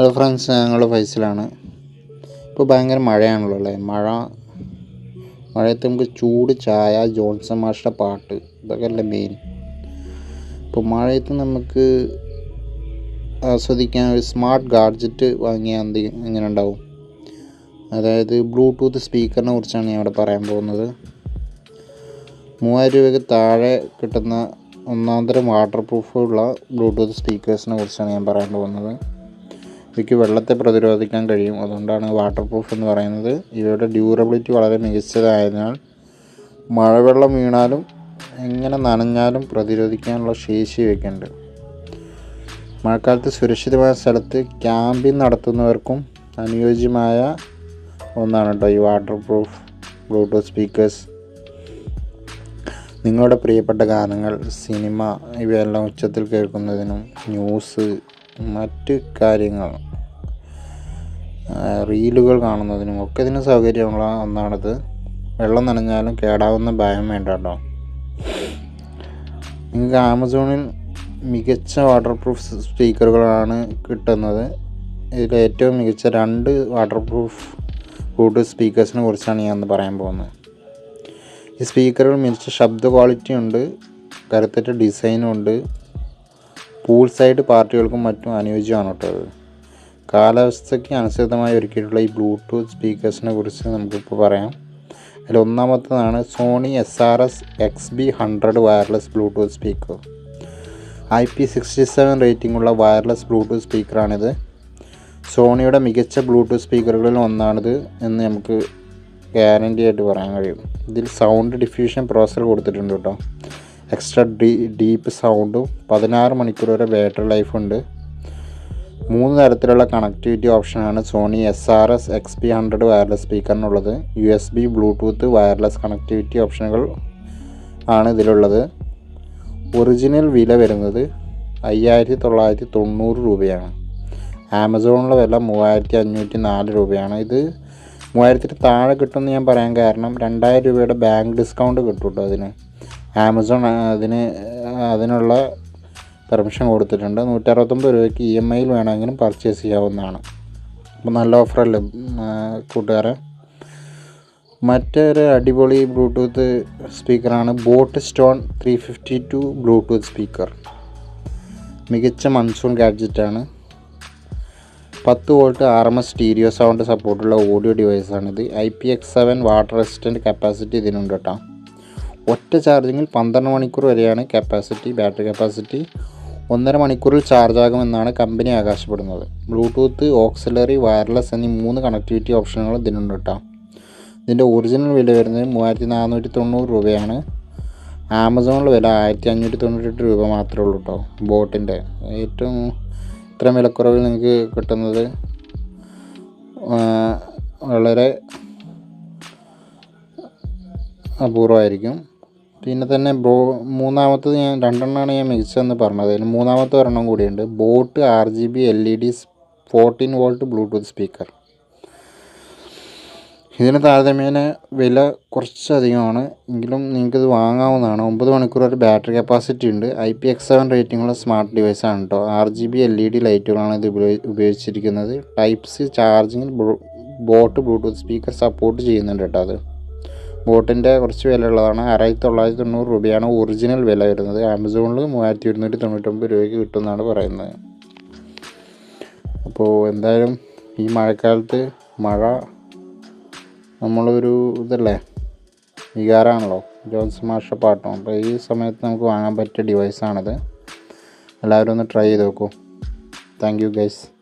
Hello friends ഞങ്ങൾ ഫൈസലാണ് ഇപ്പോൾ ഭയങ്കര മഴയാണല്ലോ അല്ലേ? മഴ മഴയത്ത് നമുക്ക് ചൂട് ചായ ജോൺസൺ മാഷിന്റെ പാട്ട് ഇതൊക്കെ അല്ലേ മെയിൻ ഇപ്പോൾ മഴയത്ത് നമുക്ക് ആസ്വദിക്കാൻ ഒരു സ്മാർട്ട് ഗാഡ്ജറ്റ് വാങ്ങിയാൽ എന്ത് എങ്ങനെ ഉണ്ടാവും? അതായത് ബ്ലൂടൂത്ത് സ്പീക്കറിനെ കുറിച്ചാണ് ഞാൻ ഇവിടെ പറയാൻ പോകുന്നത്. മൂവായിരം രൂപയ്ക്ക് താഴെ കിട്ടുന്ന ഒന്നാം തരം വാട്ടർ പ്രൂഫുള്ള ബ്ലൂടൂത്ത് സ്പീക്കേഴ്സിനെ കുറിച്ചാണ് ഞാൻ പറയാൻ പോകുന്നത്. ഇവയ്ക്ക് വെള്ളത്തെ പ്രതിരോധിക്കാൻ കഴിയും. അതുകൊണ്ടാണ് വാട്ടർ പ്രൂഫ് എന്ന് പറയുന്നത്. ഇവയുടെ ഡ്യൂറബിലിറ്റി വളരെ മികച്ചതായതിനാൽ മഴവെള്ളം വീണാലും എങ്ങനെ നനഞ്ഞാലും പ്രതിരോധിക്കാനുള്ള ശേഷി ഇവയ്ക്കുണ്ട്. മഴക്കാലത്ത് സുരക്ഷിതമായ സ്ഥലത്ത് ക്യാമ്പിംഗ് നടത്തുന്നവർക്കും അനുയോജ്യമായ ഒന്നാണ് കേട്ടോ ഈ വാട്ടർ പ്രൂഫ് ബ്ലൂടൂത്ത് സ്പീക്കേഴ്സ് നിങ്ങളുടെ പ്രിയപ്പെട്ട ഗാനങ്ങൾ സിനിമ ഇവയെല്ലാം ഉച്ചത്തിൽ കേൾക്കുന്നതിനും ന്യൂസ് മറ്റ് കാര്യങ്ങൾ റീലുകൾ കാണുന്നതിനും ഒക്കെ ഇതിന് സൗകര്യമുള്ള ഒന്നാണിത്. വെള്ളം നനഞ്ഞാലും കേടാവുന്ന ഭയം വേണ്ട കേട്ടോ. നിങ്ങൾക്ക് ആമസോണിൽ മികച്ച വാട്ടർ പ്രൂഫ് സ്പീക്കറുകളാണ് കിട്ടുന്നത്. ഇതിൽ ഏറ്റവും മികച്ച രണ്ട് വാട്ടർ പ്രൂഫ് ബ്ലൂടൂത്ത് സ്പീക്കേഴ്സിനെ കുറിച്ചാണ് ഞാൻ പറയാൻ പോകുന്നത്. ഈ സ്പീക്കറുകൾ മികച്ച ശബ്ദ ക്വാളിറ്റി ഉണ്ട് കരുത്തറ്റ ഡിസൈനും ഉണ്ട്. പൂൾ സൈഡ് പാർട്ടികൾക്കും മറ്റും അനുയോജ്യമാണ് കേട്ടോ അത്. കാലാവസ്ഥയ്ക്ക് അനുസൃതമായി ഒരുക്കിയിട്ടുള്ള ഈ ബ്ലൂടൂത്ത് സ്പീക്കേഴ്സിനെ കുറിച്ച് നമുക്കിപ്പോൾ പറയാം. അതിൽ ഒന്നാമത്തതാണ് Sony S R S X B hundred wireless bluetooth speaker. I P sixty seven റേറ്റിംഗുള്ള wireless bluetooth സ്പീക്കറാണിത്. സോണിയുടെ മികച്ച ബ്ലൂടൂത്ത് സ്പീക്കറുകളിൽ ഒന്നാണിത് എന്ന് നമുക്ക് ഗ്യാരന്റി ആയിട്ട് പറയാൻ കഴിയും. ഇതിൽ സൗണ്ട് ഡിഫ്യൂഷൻ പ്രോസർ കൊടുത്തിട്ടുണ്ട് കേട്ടോ. എക്സ്ട്രാ ഡീ ഡീപ്പ് സൗണ്ടും പതിനാറ് മണിക്കൂർ വരെ ബാറ്ററി ലൈഫ് ഉണ്ട്. മൂന്ന് തരത്തിലുള്ള കണക്ടിവിറ്റി ഓപ്ഷനാണ് Sony S R S X P hundred wireless സ്പീക്കറിനുള്ളത് U S B bluetooth wireless connectivity ഓപ്ഷനുകൾ ആണ് ഇതിലുള്ളത്. ഒറിജിനൽ വില വരുന്നത് അയ്യായിരത്തി തൊള്ളായിരത്തി തൊണ്ണൂറ് രൂപയാണ്. ആമസോണിലെ വില മൂവായിരത്തി അഞ്ഞൂറ്റി നാല് രൂപയാണ്. ഇത് മൂവായിരത്തിന് താഴെ കിട്ടുമെന്ന് ഞാൻ പറയാൻ കാരണം രണ്ടായിരം രൂപയുടെ ബാങ്ക് ഡിസ്കൗണ്ട് കിട്ടും കേട്ടോ അതിന്. ആമസോൺ അതിന് അതിനുള്ള പെർമിഷൻ കൊടുത്തിട്ടുണ്ട്. നൂറ്ററുപത്തൊമ്പത് രൂപയ്ക്ക് ഇ എം ഐയിൽ വേണമെങ്കിലും പർച്ചേസ് ചെയ്യാവുന്നതാണ്. അപ്പോൾ നല്ല ഓഫറല്ലേ കൂട്ടുകാരെ? മറ്റൊരു അടിപൊളി bluetooth സ്പീക്കറാണ് boat stone three fifty two bluetooth speaker. മികച്ച മൺസൂൺ ഗാഡ്ജറ്റാണ്. പത്ത് volt R M S stereo sound സപ്പോർട്ടുള്ള audio ഡിവൈസാണിത്. I P X seven water resistant capacity ഇതിനുണ്ട് കേട്ടോ. ഒറ്റ ചാർജിങ്ങിൽ പന്ത്രണ്ട് മണിക്കൂർ വരെയാണ് കപ്പാസിറ്റി ബാറ്ററി കപ്പാസിറ്റി ഒന്നര മണിക്കൂറിൽ ചാർജാകുമെന്നാണ് കമ്പനി ആകാശപ്പെടുന്നത്. ബ്ലൂടൂത്ത് ഓക്സിലറി വയർലെസ് എന്നീ മൂന്ന് കണക്ടിവിറ്റി ഓപ്ഷനുകൾ ഇതിനുണ്ട് കേട്ടോ. ഇതിന്റെ ഒറിജിനൽ വില വരുന്നത് മൂവായിരത്തി നാനൂറ്റി തൊണ്ണൂറ് രൂപയാണ്. ആമസോണിൽ വില ആയിരത്തി അഞ്ഞൂറ്റി തൊണ്ണൂറ്റെട്ട് രൂപ മാത്രമേ ഉള്ളൂ കേട്ടോ ബോട്ടിന്റെ ഏറ്റവും ഇത്ര വിലക്കുറവിൽ നിങ്ങൾക്ക് കിട്ടുന്നത് വളരെ അപൂർവമായിരിക്കും പിന്നെ തന്നെ ബ്രോ മൂന്നാമത്തത് ഞാൻ രണ്ടെണ്ണമാണ് ഞാൻ മികച്ചതെന്ന് പറഞ്ഞത്. അതിന് മൂന്നാമത്തെ ഒരെണ്ണം കൂടിയുണ്ട്. Boat R G B L E D fourteen volt bluetooth speaker. ഇതിന് താരതമ്യേന വില കുറച്ചധികമാണ്. എങ്കിലും നിങ്ങൾക്കിത് വാങ്ങാവുന്നതാണ്. ഒമ്പത് മണിക്കൂർ ഒരു ബാറ്ററി കപ്പാസിറ്റി ഉണ്ട്. ഐ പി എക്സ് സെവൻ റേറ്റിംഗുള്ള സ്മാർട്ട് ഡിവൈസാണ് കേട്ടോ R G B L E D ലൈറ്റുകളാണ് ഇത് ഉപയോഗിച്ചിരിക്കുന്നത്. ടൈപ്പ് സി ചാർജിങ്ങിൽ ബോട്ട് ബ്ലൂടൂത്ത് സ്പീക്കർ സപ്പോർട്ട് ചെയ്യുന്നുണ്ട് കേട്ടോ അത്. ബോട്ടിന്റെ കുറച്ച് വില ഉള്ളതാണ് ആറായിരത്തി തൊള്ളായിരത്തി തൊണ്ണൂറ് രൂപയാണ് ഒറിജിനൽ വില വരുന്നത് ആമസോണിൽ മൂവായിരത്തി ഒരുന്നൂറ്റി തൊണ്ണൂറ്റൊമ്പത് രൂപയ്ക്ക് കിട്ടുമെന്നാണ് പറയുന്നത്. അപ്പോൾ എന്തായാലും ഈ മഴക്കാലത്ത് മഴ നമ്മളൊരു ഇതല്ലേ? വികാരമാണല്ലോ ജോൺസ് മാഷ പാട്ടോ. അപ്പോൾ ഈ സമയത്ത് നമുക്ക് വാങ്ങാൻ പറ്റിയ ഡിവൈസാണിത് എല്ലാവരും ഒന്ന് ട്രൈ ചെയ്ത് നോക്കൂ. Thank you guys